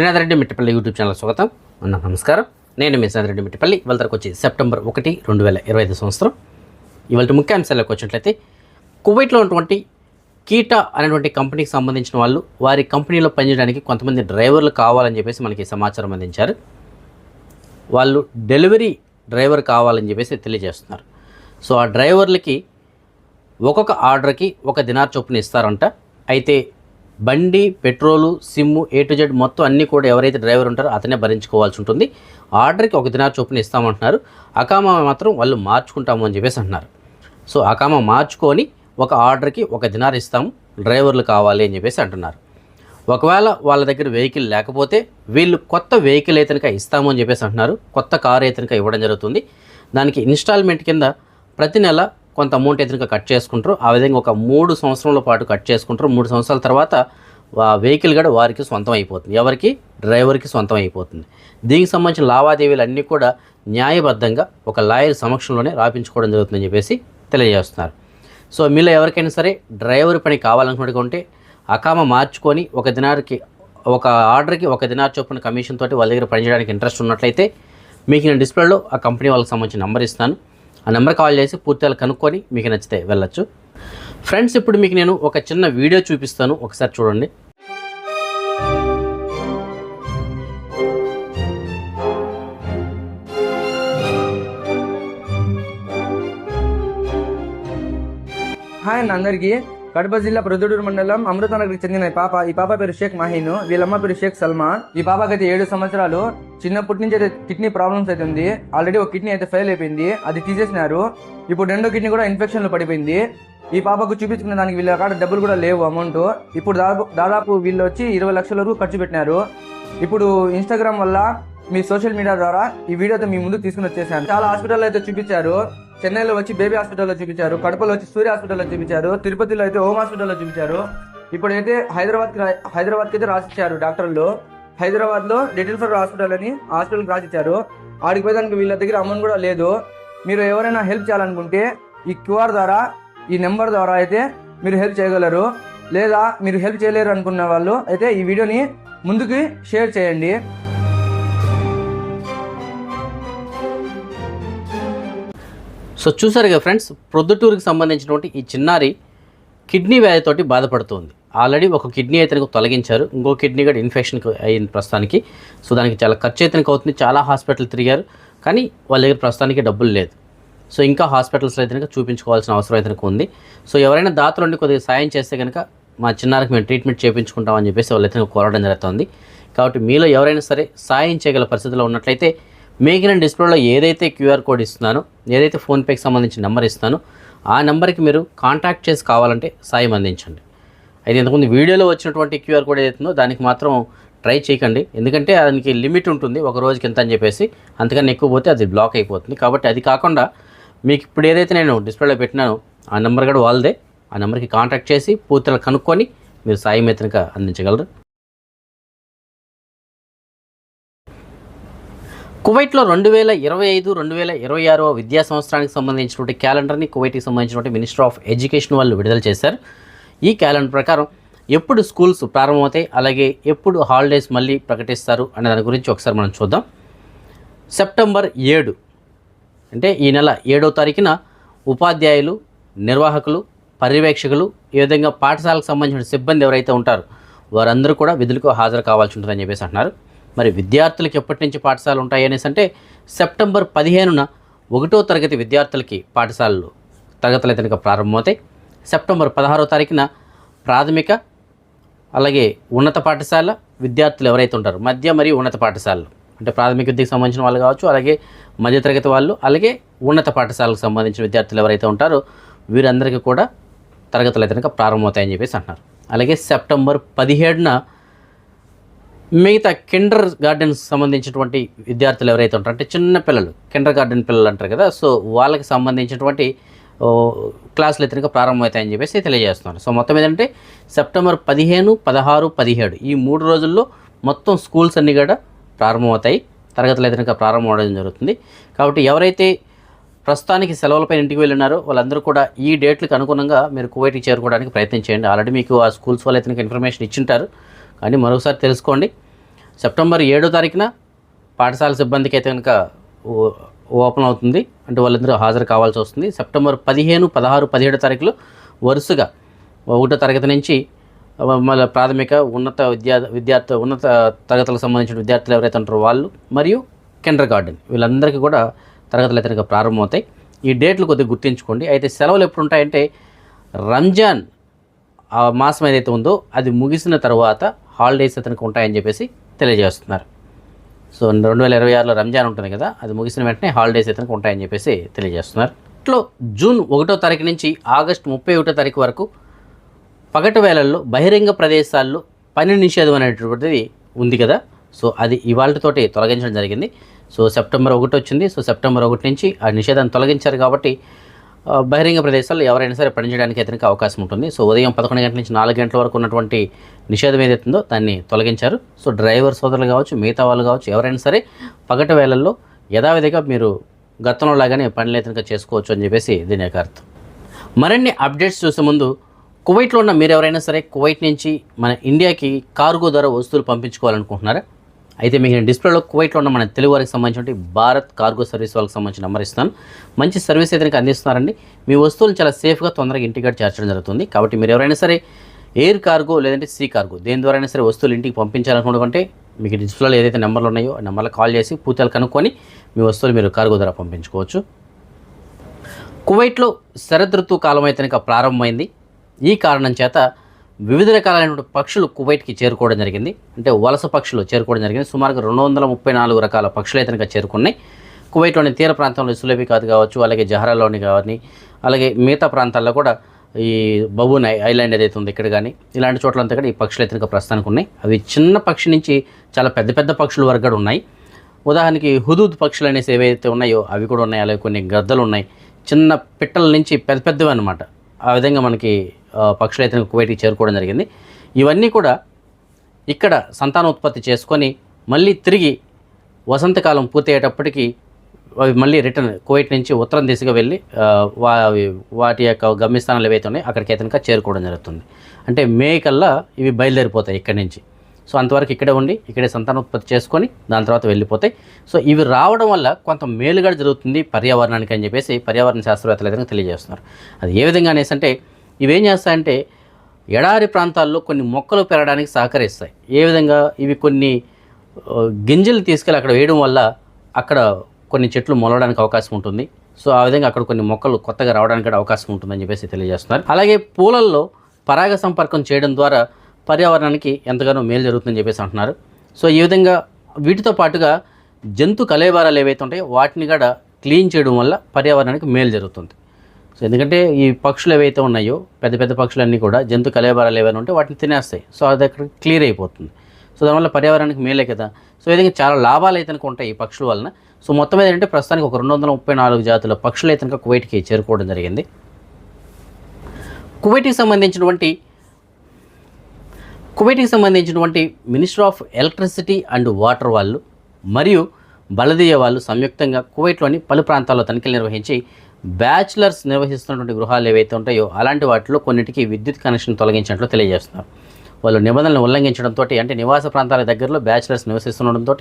Srinatha Reddy Mittapalli YouTube channel స్వాగతం. అన్న నమస్కారం. నేను మీ శ్రీనాథరెడ్డి మిట్టపల్లి. ఇవాళ తరకు వచ్చి సెప్టెంబర్ ఒకటి రెండు వేల ఇరవై ఐదు సంవత్సరం. ఇవాళ ముఖ్యాంశాలకు వచ్చినట్లయితే కువైట్లో ఉన్నటువంటి కీటా అనేటువంటి కంపెనీకి సంబంధించిన వాళ్ళు వారి కంపెనీలో పనిచేయడానికి కొంతమంది డ్రైవర్లు కావాలని చెప్పేసి మనకి సమాచారం అందించారు. వాళ్ళు డెలివరీ డ్రైవర్ కావాలని చెప్పేసి తెలియజేస్తున్నారు. సో ఆ డ్రైవర్లకి ఒక్కొక్క ఆర్డర్కి ఒక దినార్ చొప్పున ఇస్తారంట. అయితే బండి petrol sim A to Z మొత్తం అన్నీ కూడా ఎవరైతే డ్రైవర్ ఉంటారో అతనే భరించుకోవాల్సి ఉంటుంది. ఆర్డర్కి ఒక దినార్ చొప్పున ఇస్తామంటున్నారు. అకామా మాత్రం వాళ్ళు మార్చుకుంటాము అని చెప్పేసి అంటున్నారు. సో అకామా మార్చుకొని ఒక ఆర్డర్కి ఒక దినార్ ఇస్తాము డ్రైవర్లు కావాలి అని చెప్పేసి అంటున్నారు. ఒకవేళ వాళ్ళ దగ్గర వెహికల్ లేకపోతే వీళ్ళు కొత్త వెహికల్ అయితే ఇస్తాము అని చెప్పేసి అంటున్నారు. కొత్త కారు అయితే ఇవ్వడం జరుగుతుంది. దానికి ఇన్స్టాల్మెంట్ కింద ప్రతి నెల కొంత అమౌంట్ అయితే కట్ చేసుకుంటారు. ఆ విధంగా ఒక మూడు సంవత్సరాల పాటు కట్ చేసుకుంటారు. మూడు సంవత్సరాల తర్వాత వెహికల్ కూడా వారికి సొంతం అయిపోతుంది. ఎవరికి? డ్రైవర్కి సొంతం అయిపోతుంది. దీనికి సంబంధించిన లావాదేవీలు అన్నీ కూడా న్యాయబద్ధంగా ఒక లాయర్ సమక్షంలోనే రాపించుకోవడం జరుగుతుందని చెప్పేసి తెలియజేస్తున్నారు. సో మీలో ఎవరికైనా సరే డ్రైవర్ పని కావాలనుకుంటే అకామ మార్చుకొని ఒక దినానికి ఒక ఆర్డర్కి ఒక దినార్ చొప్పున కమిషన్ తోటి వాళ్ళ దగ్గర పనిచేయడానికి ఇంట్రెస్ట్ ఉన్నట్లయితే మీకు నేను డిస్ప్లేలో ఆ కంపెనీ వాళ్ళకి సంబంధించిన నెంబర్ ఇస్తాను. ఆ నెంబర్ కాల్ చేసి పూర్తిగా కనుక్కొని మీకు నచ్చితే వెళ్ళొచ్చు. ఫ్రెండ్స్ ఇప్పుడు మీకు నేను ఒక చిన్న వీడియో చూపిస్తాను. ఒకసారి చూడండి. హాయ్ అన్న అందరికీ కడప జిల్లా ప్రొద్దుడూరు మండలం అమృతనగర్కి చెందిన ఈ పాప. ఈ పాప పేరు షేక్ మహీన్. వీళ్ళమ్మ పేరు షేక్ సల్మా ఈ పాపకి అయితే ఏడు సంవత్సరాలు. చిన్నప్పటి నుంచి అయితే కిడ్నీ ప్రాబ్లమ్స్ అయితే ఉంది. ఆల్రెడీ ఒక కిడ్నీ అయితే ఫెయిల్ అయిపోయింది. అది తీసేసినారు. ఇప్పుడు రెండో కిడ్నీ కూడా ఇన్ఫెక్షన్లు పడిపోయింది. ఈ పాపకు చూపించుకునే దానికి వీళ్ళ కాడ డబ్బులు కూడా లేవు అమౌంట్ ఇప్పుడు దాదాపు దాదాపు వీళ్ళు వచ్చి ఇరవై లక్షల వరకు ఖర్చు పెట్టినారు. ఇప్పుడు ఇన్స్టాగ్రామ్ వల్ల మీ సోషల్ మీడియా ద్వారా ఈ వీడియోతో మీ ముందు తీసుకుని వచ్చేసాను చాలా హాస్పిటల్ అయితే చూపించారు. చెన్నైలో వచ్చి బేబీ హాస్పిటల్లో చూపించారు కడపలో వచ్చి సూర్య హాస్పిటల్లో చూపించారు తిరుపతిలో అయితే హోమ్ హాస్పిటల్లో చూపించారు. ఇప్పుడైతే అయితే హైదరాబాద్కి అయితే రాసిచ్చారు డాక్టర్లు. హైదరాబాద్లో లిటిల్ ఫర్ హాస్పిటల్ అని హాస్పిటల్కి రాసిచ్చారు. ఆడికి పోయేదానికి వీళ్ళ దగ్గర అమౌంట్ కూడా లేదు. మీరు ఎవరైనా హెల్ప్ చేయాలనుకుంటే ఈ క్యూఆర్ ద్వారా ఈ నెంబర్ ద్వారా అయితే మీరు హెల్ప్ చేయగలరు. లేదా మీరు హెల్ప్ చేయలేరు అనుకున్న వాళ్ళు అయితే ఈ వీడియోని ముందుకి షేర్ చేయండి. సో చూసారు ఫ్రెండ్స్ ప్రొద్దుటూరుకి సంబంధించినటువంటి ఈ చిన్నారి కిడ్నీ వ్యాధితోటి బాధపడుతుంది. ఆల్రెడీ ఒక కిడ్నీ అయితే తొలగించారు. ఇంకో కిడ్నీ కూడా ఇన్ఫెక్షన్ అయింది ప్రస్తుతానికి. సో దానికి చాలా ఖర్చు అయితే అవుతుంది. చాలా హాస్పిటల్ తిరిగారు. కానీ వాళ్ళ దగ్గర ప్రస్తుతానికి డబ్బులు లేదు. సో ఇంకా హాస్పిటల్స్లో అయితే కనుక చూపించుకోవాల్సిన అవసరం అయితే ఉంది. సో ఎవరైనా దాతలు ఉండి కొద్దిగా సాయం చేస్తే కనుక మా చిన్నారికి మేము ట్రీట్మెంట్ చేయించుకుంటామని చెప్పేసి వాళ్ళైతే కోరడం జరుగుతుంది. కాబట్టి మీలో ఎవరైనా సరే సాయం చేయగల పరిస్థితిలో ఉన్నట్లయితే మీకు నేను డిస్ప్లేలో ఏదైతే క్యూఆర్ కోడ్ ఇస్తున్నానో ఏదైతే ఫోన్పేకి సంబంధించిన నెంబర్ ఇస్తానో ఆ నెంబర్కి మీరు కాంటాక్ట్ చేసి కావాలంటే సాయం అందించండి. అయితే ఇంతకుముందు వీడియోలో వచ్చినటువంటి క్యూఆర్ కోడ్ ఏదైతుందో దానికి మాత్రం ట్రై చేయకండి. ఎందుకంటే దానికి లిమిట్ ఉంటుంది ఒక రోజుకి ఎంత అని చెప్పేసి. అంతకన్నా ఎక్కువ పోతే అది బ్లాక్ అయిపోతుంది. కాబట్టి అది కాకుండా మీకు ఇప్పుడు ఏదైతే నేను డిస్ప్లేలో పెట్టినానో ఆ నెంబర్ కూడా వాళ్ళదే. ఆ నెంబర్కి కాంటాక్ట్ చేసి పూర్తిగా కనుక్కొని మీరు సాయం అయితే అందించగలరు. కువైట్లో రెండు వేల ఇరవై ఐదు రెండు వేల ఇరవై ఆరో విద్యా సంవత్సరానికి సంబంధించినటువంటి క్యాలెండర్ని కువైట్కి సంబంధించినటువంటి మినిస్టర్ ఆఫ్ ఎడ్యుకేషన్ వాళ్ళు విడుదల చేశారు. ఈ క్యాలెండర్ ప్రకారం ఎప్పుడు స్కూల్స్ ప్రారంభమవుతాయి అలాగే ఎప్పుడు హాలిడేస్ మళ్ళీ ప్రకటిస్తారు అనే దాని గురించి ఒకసారి మనం చూద్దాం. సెప్టెంబర్ ఏడు అంటే ఈ నెల ఏడో తారీఖున ఉపాధ్యాయులు నిర్వాహకులు పర్యవేక్షకులు ఈ విధంగా పాఠశాలకు సంబంధించిన సిబ్బంది ఎవరైతే ఉంటారో వారందరూ కూడా విధులకు హాజరు కావాల్సి ఉంటుందని చెప్పేసి అంటున్నారు. మరి విద్యార్థులకి ఎప్పటి నుంచి పాఠశాలలు ఉంటాయి అనేసి అంటే సెప్టెంబర్ పదిహేనున ఒకటో తరగతి విద్యార్థులకి పాఠశాలలు తరగతులు అయితే ప్రారంభమవుతాయి. సెప్టెంబర్ పదహారో తారీఖున ప్రాథమిక అలాగే ఉన్నత పాఠశాల విద్యార్థులు ఎవరైతే ఉంటారో మధ్య మరియు ఉన్నత పాఠశాలలు అంటే ప్రాథమిక విద్యకు సంబంధించిన వాళ్ళు కావచ్చు అలాగే మధ్యతరగతి వాళ్ళు అలాగే ఉన్నత పాఠశాలకు సంబంధించిన విద్యార్థులు ఎవరైతే ఉంటారో వీరందరికీ కూడా తరగతులు అయితే కనుక ప్రారంభమవుతాయని చెప్పేసి అంటున్నారు. అలాగే సెప్టెంబర్ పదిహేడున మిగతా కిండర్ గార్డెన్స్ సంబంధించినటువంటి విద్యార్థులు ఎవరైతే ఉంటారో అంటే చిన్న పిల్లలు కిండర్ గార్డెన్ పిల్లలు అంటారు కదా సో వాళ్ళకి సంబంధించినటువంటి క్లాసులు ఎత్తునగా ప్రారంభమవుతాయని చెప్పేసి తెలియజేస్తున్నారు. సో మొత్తం ఏంటంటే సెప్టెంబర్ పదిహేను పదహారు పదిహేడు ఈ మూడు రోజుల్లో మొత్తం స్కూల్స్ అన్నీ కూడా ప్రారంభమవుతాయి. తరగతులు ఇతనిక ప్రారంభం అవడం జరుగుతుంది. కాబట్టి ఎవరైతే ప్రస్తుతానికి సెలవులపై ఇంటికి వెళ్ళినారో వాళ్ళందరూ కూడా ఈ డేట్లకు అనుగుణంగా మీరు కువైట్కి చేరుకోవడానికి ప్రయత్నం చేయండి. ఆల్రెడీ మీకు ఆ స్కూల్స్ వాళ్ళు అయితే ఇన్ఫర్మేషన్ ఇచ్చింటారు అని మరొకసారి తెలుసుకోండి. సెప్టెంబర్ ఏడో తారీఖున పాఠశాల సిబ్బందికి అయితే కనుక ఓ- ఓపెన్ అవుతుంది. అంటే వాళ్ళందరూ హాజరు కావాల్సి వస్తుంది. సెప్టెంబర్ పదిహేను పదహారు పదిహేడు తారీఖులు వరుసగా ఒకటో తరగతి నుంచి మళ్ళీ ప్రాథమిక ఉన్నత విద్యా విద్యార్థి ఉన్నత తరగతులకు సంబంధించిన విద్యార్థులు ఎవరైతే ఉంటారో వాళ్ళు మరియు కిండర్ గార్డెన్ వీళ్ళందరికీ కూడా తరగతులు అయితే కనుక ప్రారంభమవుతాయి. ఈ డేట్లు కొద్దిగా గుర్తుంచుకోండి. అయితే సెలవులు ఎప్పుడు ఉంటాయంటే రంజాన్ ఆ మాసం ఏదైతే ఉందో అది ముగిసిన తర్వాత హాలిడేస్ అతనికి ఉంటాయని చెప్పేసి తెలియజేస్తున్నారు. సో రెండు వేల ఇరవై ఆరులో రంజాన్ ఉంటుంది కదా అది ముగిసిన వెంటనే హాలిడేస్ అతనికి ఉంటాయని చెప్పేసి తెలియజేస్తున్నారు. ఇట్లో జూన్ ఒకటో తారీఖు నుంచి ఆగస్టు ముప్పై ఒకటో తారీఖు వరకు పగటి వేళల్లో బహిరంగ ప్రదేశాల్లో పని నిషేధం అనేటువంటిది ఉంది కదా. సో అది ఇవాళతోటి తొలగించడం జరిగింది. సో సెప్టెంబర్ ఒకటి వచ్చింది. సో సెప్టెంబర్ ఒకటి నుంచి ఆ నిషేధాన్ని తొలగించారు కాబట్టి బహిరంగ ప్రదేశాల్లో ఎవరైనా సరే పనిచేయడానికి అతనికి అవకాశం ఉంటుంది. సో ఉదయం పదకొండు గంటల నుంచి నాలుగు గంటల వరకు ఉన్నటువంటి నిషేధం ఏదైతుందో దాన్ని తొలగించారు. సో డ్రైవర్ సోదరులు కావచ్చు మిగతా వాళ్ళు కావచ్చు ఎవరైనా సరే పగటి వేళల్లో యథావిధిగా మీరు గతంలో లాగానే పనులు అయితే చేసుకోవచ్చు అని చెప్పేసి దీని యొక్క అర్థం. మరిన్ని అప్డేట్స్ చూసే ముందు కువైట్లో ఉన్న మీరు ఎవరైనా సరే కువైట్ నుంచి మన ఇండియాకి కార్గో ద్వారా వస్తువులు పంపించుకోవాలనుకుంటున్నారా? అయితే మీకు నేను డిస్ప్లేలో కువైట్లో ఉన్న మన తెలుగు వారికి సంబంధించిన భారత్ కార్గో సర్వీస్ వాళ్ళకి సంబంధించిన నెంబర్ ఇస్తాను మంచి సర్వీస్ అయితే అందిస్తున్నారండి. మీ వస్తువులు చాలా సేఫ్గా తొందరగా ఇంటికి చేర్చడం జరుగుతుంది. కాబట్టి మీరు ఎవరైనా సరే ఎయిర్ కార్గో లేదంటే సీ కార్గో దేని ద్వారా అయినా సరే వస్తువులు ఇంటికి పంపించాలనుకుంటే మీకు డిస్ప్లేలో ఏదైతే నెంబర్లు ఉన్నాయో ఆ నెంబర్లో కాల్ చేసి పూర్తిగా కనుక్కొని మీ వస్తువులు మీరు కార్గో ద్వారా పంపించుకోవచ్చు. కువైట్లో శరద్ కాలం అయితే ప్రారంభమైంది. ఈ కారణం చేత వివిధ రకాలైనటువంటి పక్షులు కువైట్కి చేరుకోవడం జరిగింది. అంటే వలస పక్షులు చేరుకోవడం జరిగింది. సుమారుగా రెండు వందల ముప్పై నాలుగు రకాల పక్షులు అయితే చేరుకున్నాయి. కువైట్లోని తీర ప్రాంతంలో సులేబికాద్ కావచ్చు అలాగే జహరాలోని కానీ అలాగే మిగతా ప్రాంతాల్లో కూడా ఈ బబూన్ ఐ- ఐలాండ్ ఏదైతే ఉంది ఇక్కడ కానీ ఇలాంటి చోట్లంతా కూడా ఈ పక్షులు అయితే ప్రస్తుతానికి ఉన్నాయి. అవి చిన్న పక్షి నుంచి చాలా పెద్ద పెద్ద పక్షుల వరకు కూడా ఉన్నాయి. ఉదాహరణకి హుదూద్ పక్షులు అనేసి ఏవైతే ఉన్నాయో అవి కూడా ఉన్నాయి. అలాగే కొన్ని గద్దలు ఉన్నాయి. చిన్న పిట్టల నుంచి పెద్ద పెద్దవి అనమాట ఆ విధంగా మనకి పక్షులు అయితే కువైట్కి చేరుకోవడం జరిగింది. ఇవన్నీ కూడా ఇక్కడ సంతానోత్పత్తి చేసుకొని మళ్ళీ తిరిగి వసంతకాలం పూర్తయ్యేటప్పటికి అవి మళ్ళీ రిటర్న్ కువైట్ నుంచి ఉత్తరం దిశగా వెళ్ళి వా అవి వాటి యొక్క గమ్యస్థానాలు ఏవైతే ఉన్నాయో అక్కడికి అయితే చేరుకోవడం జరుగుతుంది. అంటే మే కల్లా ఇవి బయలుదేరిపోతాయి ఇక్కడి నుంచి. సో అంతవరకు ఇక్కడే ఉండి ఇక్కడే సంతానోత్పత్తి చేసుకొని దాని తర్వాత వెళ్ళిపోతాయి. సో ఇవి రావడం వల్ల కొంత మేలుగా జరుగుతుంది పర్యావరణానికి అని చెప్పేసి పర్యావరణ శాస్త్రవేత్తలు అయితే తెలియజేస్తున్నారు. అది ఏ విధంగా అనేసి అంటే ఇవేం చేస్తాయంటే ఎడారి ప్రాంతాల్లో కొన్ని మొక్కలు పెరగడానికి సహకరిస్తాయి. ఏ విధంగా? ఇవి కొన్ని గింజలు తీసుకెళ్ళి అక్కడ వేయడం వల్ల అక్కడ కొన్ని చెట్లు మొలవడానికి అవకాశం ఉంటుంది. సో ఆ విధంగా అక్కడ కొన్ని మొక్కలు కొత్తగా రావడానికి కూడా అవకాశం ఉంటుందని చెప్పేసి తెలియజేస్తున్నారు. అలాగే పూలల్లో పరాగ సంపర్కం చేయడం ద్వారా పర్యావరణానికి ఎంతగానో మేలు జరుగుతుందని చెప్పేసి అంటున్నారు. సో ఈ విధంగా వీటితో పాటుగా జంతు కలేబారాలు ఏవైతే ఉంటాయో వాటిని కూడా క్లీన్ చేయడం వల్ల పర్యావరణానికి మేలు జరుగుతుంది. సో ఎందుకంటే ఈ పక్షులు ఏవైతే ఉన్నాయో పెద్ద పెద్ద పక్షులన్నీ కూడా జంతు కలేబారాలు ఏవైనా ఉంటే వాటిని తినేస్తాయి. సో అది అక్కడ క్లియర్ అయిపోతుంది. సో దానివల్ల పర్యావరణానికి మేలే కదా. సో విధంగా చాలా లాభాలు అయితే ఉంటాయి ఈ పక్షుల వలన. సో మొత్తం ఏంటంటే ప్రస్తుతానికి ఒక రెండు వందల ముప్పై నాలుగు జాతుల పక్షులు అయితే కువైట్కి చేరుకోవడం జరిగింది. కువైట్కి సంబంధించినటువంటి కువైట్కి సంబంధించినటువంటి minister of electricity and water వాళ్ళు మరియు బలదీయ వాళ్ళు సంయుక్తంగా కువైట్లోని పలు ప్రాంతాల్లో తనిఖీలు నిర్వహించి బ్యాచిలర్స్ నిర్వహిస్తున్నటువంటి గృహాలు ఏవైతే ఉంటాయో అలాంటి వాటిలో కొన్నిటికి విద్యుత్ కనెక్షన్ తొలగించినట్లు తెలియజేస్తున్నారు. వాళ్ళు నిబంధనలు ఉల్లంఘించడంతో అంటే నివాస ప్రాంతాల దగ్గరలో బ్యాచిలర్స్ నివసిస్తుండడంతో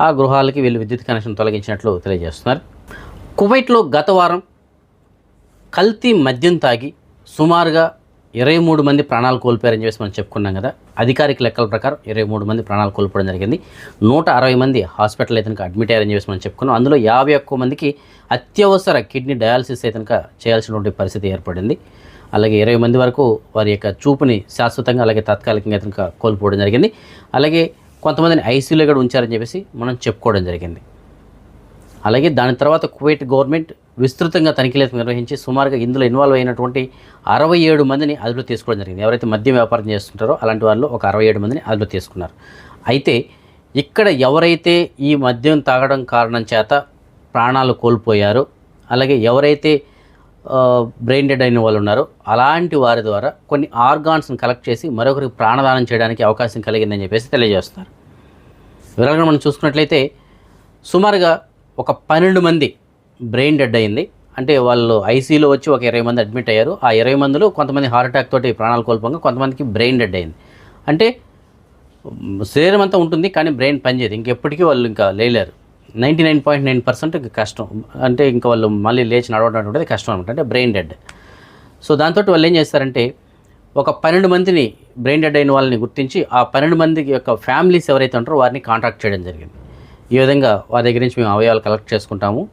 ఆ గృహాలకి వీళ్ళు విద్యుత్ కనెక్షన్ తొలగించినట్లు తెలియజేస్తున్నారు. కువైట్లో గత వారం కల్తీ మద్యం తాగి సుమారుగా ఇరవై మూడు మంది ప్రాణాలు కోల్పోయారని చెప్పేసి మనం చెప్పుకున్నాం కదా. అధికారిక లెక్కల ప్రకారం ఇరవై మూడు మంది ప్రాణాలు కోల్పోవడం జరిగింది. నూట అరవై మంది హాస్పిటల్ అయితే అడ్మిట్ అయ్యారని చెప్పేసి మనం చెప్పుకున్నాం. అందులో యాభై ఒక్క మందికి అత్యవసర కిడ్నీ డయాలసిస్ అయితే చేయాల్సినటువంటి పరిస్థితి ఏర్పడింది. అలాగే ఇరవై మంది వరకు వారి యొక్క చూపుని శాశ్వతంగా అలాగే తాత్కాలికంగా అయితే కోల్పోవడం జరిగింది. అలాగే కొంతమందిని ఐసీయూలో కూడా ఉంచారని చెప్పేసి మనం చెప్పుకోవడం జరిగింది. అలాగే దాని తర్వాత కువైట్ గవర్నమెంట్ విస్తృతంగా తనిఖీలు నిర్వహించి సుమారుగా ఇందులో ఇన్వాల్వ్ అయినటువంటి అరవై ఏడు మందిని అదుపులో తీసుకోవడం జరిగింది. ఎవరైతే మద్యం వ్యాపారం చేస్తుంటారో అలాంటి వాళ్ళు ఒక అరవై ఏడు మందిని అదుపులో తీసుకున్నారు. అయితే ఇక్కడ ఎవరైతే ఈ మద్యం తాగడం కారణం చేత ప్రాణాలు కోల్పోయారో అలాగే ఎవరైతే బ్రెయిన్ డెడ్ అయిన వాళ్ళు ఉన్నారో అలాంటి వారి ద్వారా కొన్ని ఆర్గాన్స్ని కలెక్ట్ చేసి మరొకరికి ప్రాణదానం చేయడానికి అవకాశం కలిగిందని చెప్పేసి తెలియజేస్తున్నారు. వివరంగా మనం చూసుకున్నట్లయితే సుమారుగా ఒక పన్నెండు మంది బ్రెయిన్ డెడ్ అయింది. అంటే వాళ్ళు ఐసీలో వచ్చి ఒక ఇరవై మంది అడ్మిట్ అయ్యారు. ఆ ఇరవై మందిలో కొంతమంది హార్ట్ అటాక్ తోటి ప్రాణాలు కోల్పోగా కొంతమందికి బ్రెయిన్ డెడ్ అయింది. అంటే శరీరం అంతా ఉంటుంది కానీ బ్రెయిన్ పనిచేయదు ఇంకెప్పటికీ వాళ్ళు ఇంకా లేలేరు. Ninety nine point nine percent కష్టం. అంటే ఇంకా వాళ్ళు మళ్ళీ లేచి నడవడం అనేది కష్టం అనమాట అంటే బ్రెయిన్ డెడ్. సో దాంతో వాళ్ళు ఏం చేస్తారంటే ఒక పన్నెండు మందిని బ్రెయిన్ డెడ్ అయిన వాళ్ళని గుర్తించి ఆ పన్నెండు మంది యొక్క ఫ్యామిలీస్ ఎవరైతే ఉంటారో వారిని కాంటాక్ట్ చేయడం జరిగింది. ఈ విధంగా వారి దగ్గర నుంచి మేము అవయవాలు కలెక్ట్ చేసుకుంటాము.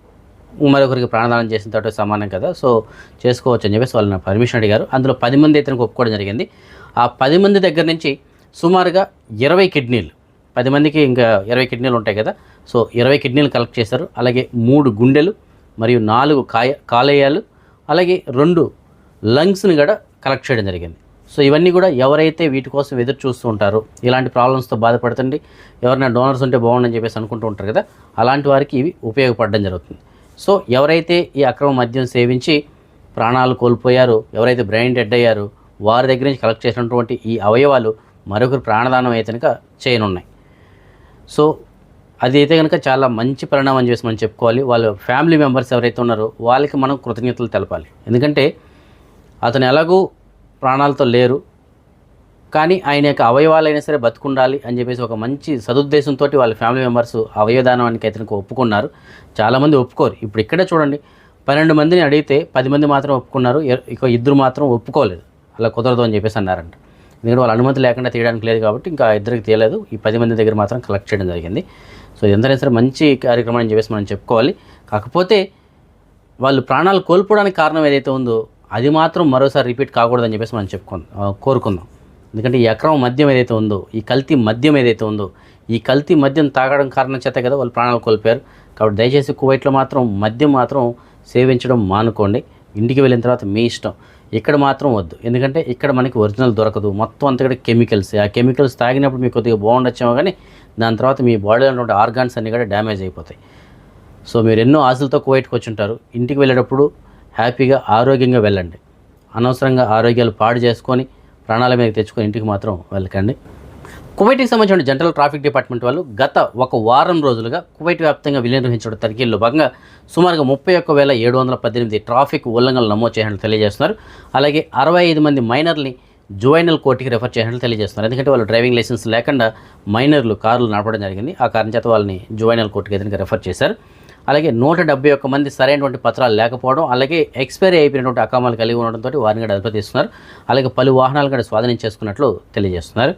మరొకరికి ప్రాణదానం చేసిన తర్వాత సమానం కదా. సో చేసుకోవచ్చు అని చెప్పేసి వాళ్ళు పర్మిషన్ అడిగారు. అందులో పది మంది అయితే ఒప్పుకోవడం జరిగింది. ఆ పది మంది దగ్గర నుంచి సుమారుగా ఇరవై కిడ్నీలు పది మందికి ఇంకా ఇరవై కిడ్నీలు ఉంటాయి కదా. సో ఇరవై కిడ్నీలు కలెక్ట్ చేశారు. అలాగే మూడు గుండెలు మరియు నాలుగు కాయ కాలేయాలు అలాగే రెండు లంగ్స్ని కూడా కలెక్ట్ చేయడం జరిగింది. సో ఇవన్నీ కూడా ఎవరైతే వీటి కోసం ఎదురు చూస్తూ ఉంటారో ఇలాంటి ప్రాబ్లమ్స్తో బాధపడుతుండి. ఎవరైనా డోనర్స్ ఉంటే బాగుండని చెప్పేసి అనుకుంటూ ఉంటారు కదా. అలాంటి వారికి ఇవి ఉపయోగపడడం జరుగుతుంది. సో ఎవరైతే ఈ అక్రమ మద్యం సేవించి ప్రాణాలు కోల్పోయారో ఎవరైతే బ్రెయిన్ డెడ్ అయ్యారో వారి దగ్గర నుంచి కలెక్ట్ చేసినటువంటి ఈ అవయవాలు మరొకరు ప్రాణదానం అయితే కనుక చేయనున్నాయి. సో అది అయితే కనుక చాలా మంచి పరిణామం అని మనం చెప్పుకోవాలి. వాళ్ళ ఫ్యామిలీ మెంబర్స్ ఎవరైతే ఉన్నారో వాళ్ళకి మనం కృతజ్ఞతలు తెలపాలి. ఎందుకంటే అతను ఎలాగూ ప్రాణాలతో లేరు. కానీ ఆయన యొక్క అవయవాలైనా సరే బతుకుండాలి అని చెప్పేసి ఒక మంచి సదుద్దేశంతో వాళ్ళ ఫ్యామిలీ మెంబర్స్ అవయవదానానికి అయితే ఒప్పుకున్నారు. చాలామంది ఒప్పుకోరు. ఇప్పుడు ఇక్కడే చూడండి. పన్నెండు మందిని అడిగితే పది మంది మాత్రం ఒప్పుకున్నారు. ఇక ఇద్దరు మాత్రం ఒప్పుకోలేదు. అలా కుదరదు అని చెప్పేసి అన్నారంట. ఎందుకంటే వాళ్ళ అనుమతి లేకుండా తీయడానికి లేదు కాబట్టి ఇంకా ఇద్దరికి తీయలేదు. ఈ పది మంది దగ్గర మాత్రం కలెక్ట్ చేయడం జరిగింది. సో ఎంతైనా సరే మంచి కార్యక్రమం అని చెప్పేసి మనం చెప్పుకోవాలి. కాకపోతే వాళ్ళు ప్రాణాలు కోల్పోవడానికి కారణం ఏదైతే ఉందో అది మాత్రం మరోసారి రిపీట్ కాకూడదని చెప్పేసి మనం చెప్పుకుందాం కోరుకుందాం. ఎందుకంటే ఈ అక్రమ మద్యం ఏదైతే ఉందో ఈ కల్తీ మద్యం ఏదైతే ఉందో ఈ కల్తీ మద్యం తాగడం కారణం చేత కదా వాళ్ళు ప్రాణాలు కోల్పోయారు. కాబట్టి దయచేసి కువైట్లో మాత్రం మద్యం మాత్రం సేవించడం మానుకోండి. ఇంటికి వెళ్ళిన తర్వాత మీ ఇష్టం. ఇక్కడ మాత్రం వద్దు. ఎందుకంటే ఇక్కడ మనకి ఒరిజినల్ దొరకదు. మొత్తం అంతా కూడా కెమికల్స్. ఆ కెమికల్స్ తాగినప్పుడు మీకు కొద్దిగా బాగుండొచ్చేమో కానీ దాని తర్వాత మీ బాడీలో ఉన్నటువంటి ఆర్గాన్స్ అన్నీ కూడా డ్యామేజ్ అయిపోతాయి. సో మీరు ఎన్నో ఆశలతో కువైట్కి వచ్చి ఉంటారు ఇంటికి వెళ్ళేటప్పుడు హ్యాపీగా ఆరోగ్యంగా వెళ్ళండి. అనవసరంగా ఆరోగ్యాలు పాడు చేసుకొని ప్రాణాల మీద తెచ్చుకొని ఇంటికి మాత్రం వెళ్ళకండి. కువైట్కి సంబంధించిన జనరల్ ట్రాఫిక్ డిపార్ట్మెంట్ వాళ్ళు గత ఒక వారం రోజులుగా కువైట్ వ్యాప్తంగా విలీనం నిర్వహించిన తనిఖీల్లో భాగంగా సుమారుగా ముప్పై ఒక్క వేల ఏడు వందల పద్దెనిమిది ట్రాఫిక్ ఉల్లంఘనలు నమోదు చేసినట్లు తెలియజేస్తున్నారు. అలాగే అరవై ఐదు మంది మైనర్ని జువైనల్ కోర్టుకి రెఫర్ చేసినట్లు తెలియజేస్తున్నారు. ఎందుకంటే వాళ్ళు డ్రైవింగ్ లైసెన్స్ లేకుండా మైనర్లు కార్లు నడపడం జరిగింది. ఆ కారణం చేత వాళ్ళని జువైనల్ కోర్టుకి ఎదురుగా రెఫర్ చేశారు. అలాగే నూట డెబ్బై ఒక్క మంది సరైనటువంటి పత్రాలు లేకపోవడం అలాగే ఎక్స్పైరీ అయిపోయినటువంటి అకామాలు కలిగి ఉండడంతో వారిని కూడా అదుపు అలాగే పలు వాహనాలు కూడా స్వాధీనం చేసుకున్నట్లు తెలియజేస్తున్నారు.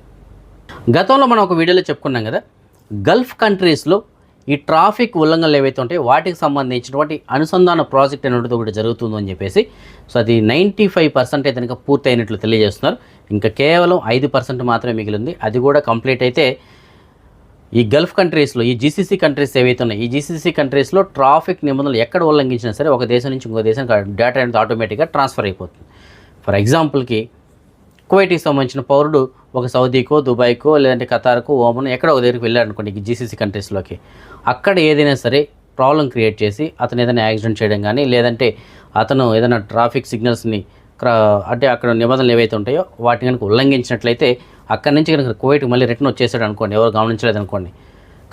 గతంలో మనం ఒక వీడియోలో చెప్పుకున్నాం కదా గల్ఫ్ కంట్రీస్లో ఈ ట్రాఫిక్ ఉల్లంఘనలు ఏవైతే ఉంటాయో వాటికి సంబంధించినటువంటి అనుసంధాన ప్రాజెక్ట్ అనేది ఒకటి జరుగుతుందని చెప్పేసి సో అది నైంటీ ఫైవ్ పర్సెంట్ అయితే కనుక పూర్తి అయినట్లు తెలియజేస్తున్నారు. ఇంకా కేవలం ఐదు పర్సెంట్ మాత్రమే మిగిలింది. అది కూడా కంప్లీట్ అయితే ఈ గల్ఫ్ కంట్రీస్లో ఈ జీసీసీ కంట్రీస్ ఏవైతే ఉన్నాయి ఈ జీసీసీ కంట్రీస్లో ట్రాఫిక్ నిబంధనలు ఎక్కడ ఉల్లంఘించినా సరే ఒక దేశం నుంచి ఇంకో దేశానికి డేటా అనేది ఆటోమేటిక్గా ట్రాన్స్ఫర్ అయిపోతుంది. ఫర్ ఎగ్జాంపుల్కి కువైట్కి సంబంధించిన పౌరుడు ఒక సౌదీకో దుబాయ్కో లేదంటే ఖతార్కో ఓమన్ ఎక్కడో ఒక దగ్గరికి వెళ్ళాడు అనుకోండి ఈ జీసీసీ కంట్రీస్లోకి. అక్కడ ఏదైనా సరే ప్రాబ్లం క్రియేట్ చేసి అతను ఏదైనా యాక్సిడెంట్ చేయడం కానీ లేదంటే అతను ఏదైనా ట్రాఫిక్ సిగ్నల్స్ని అంటే అక్కడ నిబంధనలు ఏవైతే ఉంటాయో వాటిని కనుక ఉల్లంఘించినట్లయితే అక్కడి నుంచి కనుక కువైట్కి మళ్ళీ రిటర్న్ వచ్చేసాడు అనుకోండి ఎవరు గమనించలేదు అనుకోండి.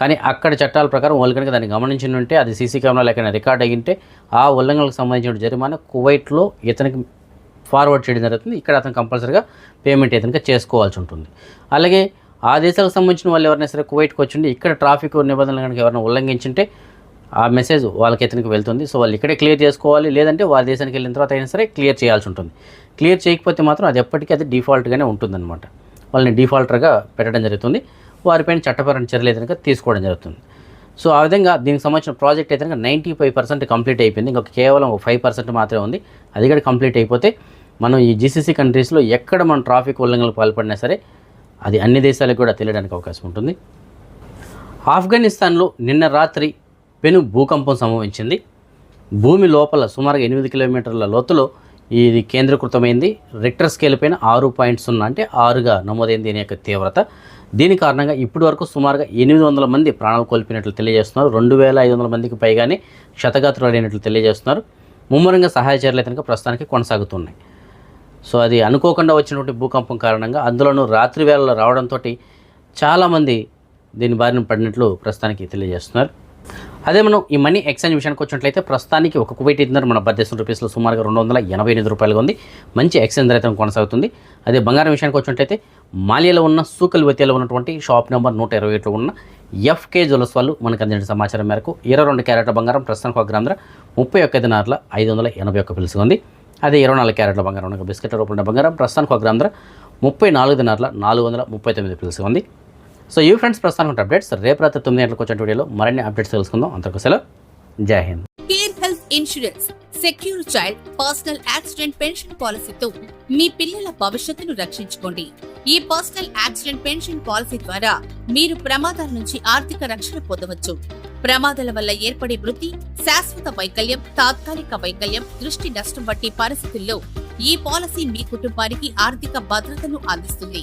కానీ అక్కడ చట్టాల ప్రకారం వాళ్ళు కనుక దాన్ని గమనించి ఉంటే అది సీసీ కెమెరాలు ఎక్కడైనా రికార్డ్ అయ్యింటే ఆ ఉల్లంఘనలకు సంబంధించిన జరిమానా కువైట్లో ఇతనికి ఫార్వర్డ్ చేయడం జరుగుతుంది. ఇక్కడ అతను కంపల్సరీగా పేమెంట్ ఇతనికి చేసుకోవాల్సి ఉంటుంది. అలాగే ఆ దేశాలకు సంబంధించిన వాళ్ళు ఎవరైనా సరే కువైట్కి వచ్చింటే ఇక్కడ ట్రాఫిక్ నిబంధనలు కనుక ఎవరైనా ఉల్లంఘించుంటే ఆ మెసేజ్ వాళ్ళకి ఇతనికి వెళ్తుంది. సో వాళ్ళు ఇక్కడే క్లియర్ చేసుకోవాలి. లేదంటే వాళ్ళ దేశానికి వెళ్ళిన తర్వాత అయినా సరే క్లియర్ చేయాల్సి ఉంటుంది. క్లియర్ చేయకపోతే మాత్రం అది ఎప్పటికీ అది డిఫాల్ట్గానే ఉంటుందన్నమాట. వాళ్ళని డిఫాల్టర్గా పెట్టడం జరుగుతుంది. వారిపైన చట్టపరమైన చర్యలు అయితే తీసుకోవడం జరుగుతుంది. సో ఆ విధంగా దీనికి సంబంధించిన ప్రాజెక్ట్ అయితే కనుక నైంటీ ఫైవ్ పర్సెంట్ కంప్లీట్ అయిపోయింది. ఇంకా కేవలం ఒక ఫైవ్ పర్సెంట్ మాత్రమే ఉంది. అది కూడా కంప్లీట్ అయిపోతే మనం ఈ జీసీసీ కంట్రీస్లో ఎక్కడ మనం ట్రాఫిక్ ఉల్లంఘనలు పాల్పడినా సరే అది అన్ని దేశాలకు కూడా తెలియడానికి అవకాశం ఉంటుంది. ఆఫ్ఘనిస్తాన్లో నిన్న రాత్రి పెను భూకంపం సంభవించింది. భూమి లోపల సుమారుగా ఎనిమిది కిలోమీటర్ల లోతులో ఇది కేంద్రీకృతమైంది. రిక్టర్ స్కేల్ పైన ఆరు పాయింట్ సున్నా అంటే ఆరుగా నమోదైంది దీని యొక్క తీవ్రత. దీని కారణంగా ఇప్పటి వరకు సుమారుగా ఎనిమిది వందల మంది ప్రాణాలు కోల్పోయినట్లు తెలియజేస్తున్నారు. రెండు వేల ఐదు వందల మందికి పైగానే క్షతగాత్రులైనట్లు తెలియజేస్తున్నారు. ముమ్మరంగా సహాయ చర్యలు అయితే ప్రస్తుతానికి కొనసాగుతున్నాయి. సో అది అనుకోకుండా వచ్చినటువంటి భూకంపం కారణంగా అందులోనూ రాత్రి వేళలో రావడంతో చాలామంది దీని బారిన పడినట్లు ప్రస్తుతానికి తెలియజేస్తున్నారు. అదే మనం ఈ మనీ ఎక్స్చేంజ్ విషయానికి వచ్చినట్లయితే ప్రస్తుతానికి ఒక కువైట్ ఇంధన మన భారతదేశం రూపీస్లో సుమారుగా రెండు వందల ఎనభై ఎనిమిది రూపాయలుగా ఉంది. మంచి ఎక్స్చేంజ్ రైతం కొనసాగుతుంది. అదే బంగారం విషయానికి వచ్చినట్లయితే మాలియాలో ఉన్న సూకల్ వతియాలో ఉన్నటువంటి షాప్ నెంబర్ నూట ఇరవై ఒకటిలో ఉన్న ఎఫ్కే జ్యువెల్స్ వాళ్ళు మనకు అందించిన సమాచారం మేరకు ఇరవై రెండు క్యారెట్ల బంగారం ప్రస్తుతానికి ఒక గ్రామ ధర ముప్పై ఒక్క దినార్ల ఐదు వందల ఎనభై ఒక్క పిలుసుగా ఉంది. అదే ఇరవై నాలుగు క్యారెట్ల బంగారం ఒక బిస్కెట్ల రూపంలో బంగారం ప్రస్తుతానికి ఒక గ్రామ ధర ముప్పై నాలుగు దినార్ల నాలుగు వందల ముప్పై తొమ్మిది పిలుసుగా ఉంది. సో ఈ ఫ్రెండ్స్ ప్రస్తుతానికి అప్డేట్స్ రేపు రాత్రి తొమ్మిది గంటలకు వచ్చే వీడియోలో మరిన్ని అప్డేట్స్ తెలుసుకుందాం. అంతకు సెలవు. జై Hind. Care health insurance secure child personal accident pension పాలసీతో మీ పిల్లల భవిష్యత్తును రక్షించుకోండి. ఈ పర్సనల్ యాక్సిడెంట్ పెన్షన్ పాలసీ ద్వారా మీరు ప్రమాదాల నుంచి ఆర్థిక రక్షణ పొందవచ్చు. ప్రమాదాల వల్ల ఏర్పడే మృతి శాశ్వత వైకల్యం తాత్కాలిక వైకల్యం దృష్టి నష్టం వంటి పరిస్థితుల్లో ఈ పాలసీ మీ కుటుంబానికి ఆర్థిక భద్రతను అందిస్తుంది.